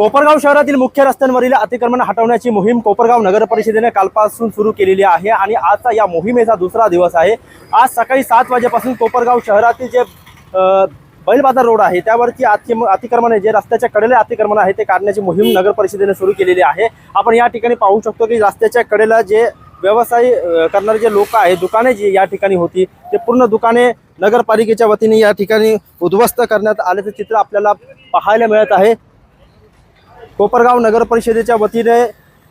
कोपरगाव शहरातील मुख्य रस्त्यांवरील अतिक्रमण हटवण्याची मोहीम कोपरगाव नगर परिषदेने कालपासून सुरू केलेली आहे आणि आजचा या मोहिमेचा दुसरा दिवस आहे. आज सकाळी सात वाजेपासून कोपरगाव शहरातील जे बैल बाजार रोड आहे त्यावरती अति अतिक्रमण जे रस्त्याच्या कडेला अतिक्रमण आहे ते काढण्याची मोहीम नगर परिषदेने सुरू केलेली आहे. आपण या ठिकाणी पाहू शकतो की रस्त्याच्या कडेला जे व्यवसाय करणारे जे लोक आहेत दुकाने जी या ठिकाणी होती ते पूर्ण दुकाने नगरपालिकेच्या वतीने या ठिकाणी उद्ध्वस्त करण्यात आल्याचं चित्र आपल्याला पाहायला मिळत आहे. कोपरगाव नगर परिषदेच्या वतीने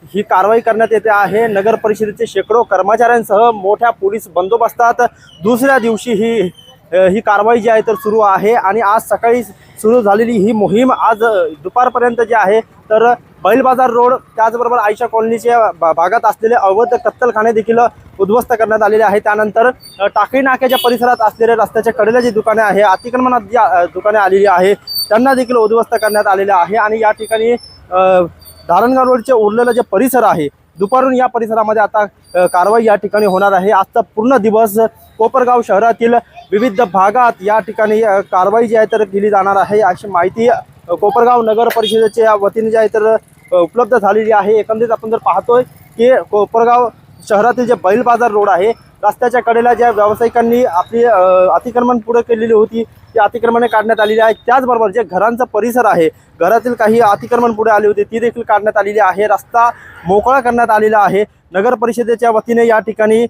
ही कारवाई करण्यात येते आहे. नगर परिषदेचे शेकडो कर्मचाऱ्यांसह मोठ्या पोलीस बंदोबस्तात दुसऱ्या दिवशी ही ही कारवाई जी आहे तर सुरू आहे आणि आज सकाळी सुरू झालेली ही मोहीम आज दुपारपर्यंत जी आहे तर बैलबाजार रोड त्याचबरोबर आयशा कॉलनीच्या भागात असलेले अवैध कत्तलखाने देखील उद्ध्वस्त करण्यात आलेले आहे. त्यानंतर टाकळी नाक्याच्या परिसरात असलेल्या रस्त्याच्या कडेला जी दुकाने आहे. अतिक्रमणात जी दुकाने आलेली आहे त्यांना देखील उद्ध्वस्त करण्यात आलेले आहे आणि या ठिकाणी धारणगाव रोडचे उरलेलं जे परिसर आहे दुपारून या परिसरामध्ये आता कारवाई या ठिकाणी होणार आहे. आजचा पूर्ण दिवस कोपरगाव शहरातील विविध भागात या ठिकाणी कारवाई जी आहे तर केली जाणार आहे. अशी माहिती कोपरगाव नगर परिषदेच्या वतीने जी आहे तर उपलब्ध झालेली आहे. एकंदरीत आपण जर पाहतोय की कोपरगाव शहरातील जे बैल बाजार रोड आहे रस्त्याच्या कडेला ज्या व्यावसायिकांनी आपली अतिक्रमण पुढे केलेली होती ती अतिक्रमणे काढण्यात आलेली आहे त्याचबरोबर जे घरांचा परिसर आहे घरातील काही अतिक्रमण पुढे आली होती ती देखील काढण्यात आलेली आहे. रस्ता मोकळा करण्यात आलेला आहे. नगर परिषदेच्या वतीने या ठिकाणी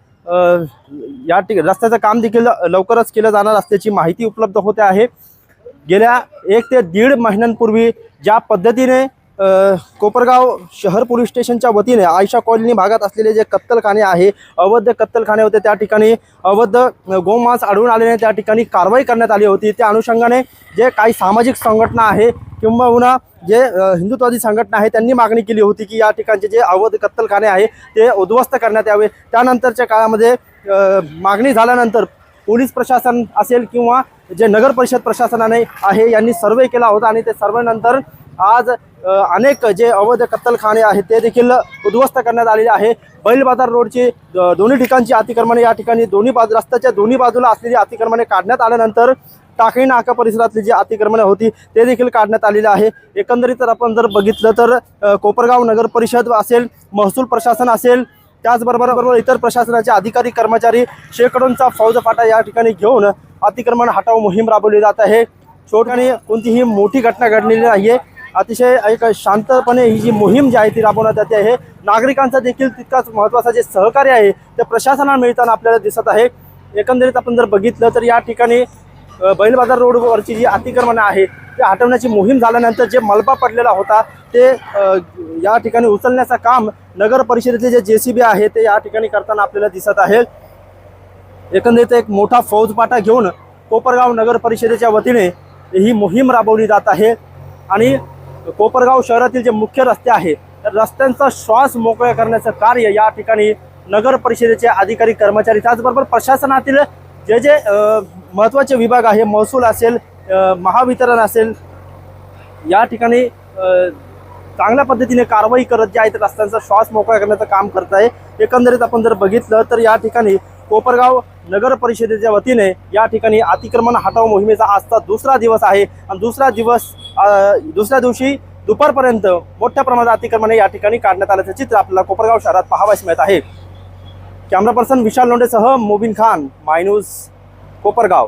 या ठिक रस्त्याचं काम देखील लवकरच केलं जाणार असल्याची माहिती उपलब्ध होते आहे. गेल्या एक ते दीड महिन्यांपूर्वी ज्या पद्धतीने कोपरगाव शहर पोलीस स्टेशनच्या वतीने आयशा कॉलनी भागात असलेले जे कत्तलखाने आहे अवैध कत्तलखाने होते त्या ठिकाणी अवैध गोमांस आढळून आल्याने त्या ठिकाणी कारवाई करण्यात आली होती. त्या अनुषंगाने जे काही सामाजिक संघटना आहे किंबहुना जे हिंदुत्वादी संघटना आहे त्यांनी मागणी केली होती की या ठिकाणचे जे अवैध कत्तलखाने आहे ते उद्ध्वस्त करण्यात यावे. त्यानंतरच्या काळामध्ये मागणी झाल्यानंतर पोलीस प्रशासन असेल किंवा जे नगर परिषद प्रशासनाने आहे यांनी सर्वे केला होता आणि ते सर्वेनंतर आज अनेक जे अवैध कत्तलखाने आहेत ते देखील उद्ध्वस्त करण्यात आलेले आहे. बैल बाजार रोडची दोन्ही ठिकाणची अतिक्रमणे या ठिकाणी दोन्ही बाजू रस्त्याच्या दोन्ही बाजूला असलेली अतिक्रमणे काढण्यात आल्यानंतर टाकळी नाका परिसरातली जी अतिक्रमणे होती ते देखील काढण्यात आलेले आहे. एकंदरीत जर आपण जर बघितलं तर कोपरगाव नगर परिषद असेल महसूल प्रशासन असेल त्याचबरोबर बरोबर इतर प्रशासनाचे अधिकारी कर्मचारी शेकडोंचा फौजफाटा या ठिकाणी घेऊन अतिक्रमण हटाव मोहीम राबवली जात आहे. छोट्याने कोणतीही मोठी घटना घडलेली नाही आहे अतिशय एक शांतपणे ही जी मोहीम जी आहे ती राबवण्यात येते आहे. नागरिकांचा देखील तितकाच महत्त्वाचा जे सहकार्य आहे ते प्रशासनाला मिळताना आपल्याला दिसत आहे. एकंदरीत आपण जर बघितलं तर या ठिकाणी बैलबाजार रोडवरची जी अतिक्रमणं आहे ते हटवण्याची मोहीम झाल्यानंतर जे मलबा पडलेला होता ते या ठिकाणी उचलण्याचं काम नगर परिषदेतले जे जे सी बी आहे ते या ठिकाणी करताना आपल्याला दिसत आहे. एकंदरीत एक मोठा फौजपाटा घेऊन कोपरगाव नगर परिषदेच्या वतीने ही मोहीम राबवली जात आहे. आणि कोपरगाव शहरातील जे मुख्य रस्ते आहे तर रस्त्यांचा श्वास मोकळा करण्याचं कार्य या ठिकाणी नगर परिषदेचे अधिकारी कर्मचारी त्याचबरोबर प्रशासनातील जे जे महत्त्वाचे विभाग आहे महसूल असेल महावितरण असेल या ठिकाणी चांगल्या पद्धतीने कारवाई करत जे आहे ते रस्त्यांचा श्वास मोकळा करण्याचं काम करत आहे. एकंदरीत आपण जर बघितलं तर या ठिकाणी कोपरगाव नगर परिषदेच्या वतीने या ठिकाणी अतिक्रमण हटाव मोहिमेचा आजचा दुसरा दिवस आहे. आणि दुसरा दिवस दुसऱ्या दिवशी दुपारपर्यंत मोठ्या प्रमाणात अतिक्रमणे या ठिकाणी काढण्यात आल्याचं चित्र आपल्याला कोपरगाव शहरात पाहावयास मिळत आहे. कॅमेरा पर्सन विशाल लोंडेसह मोबिन खान माय न्यूज कोपरगाव.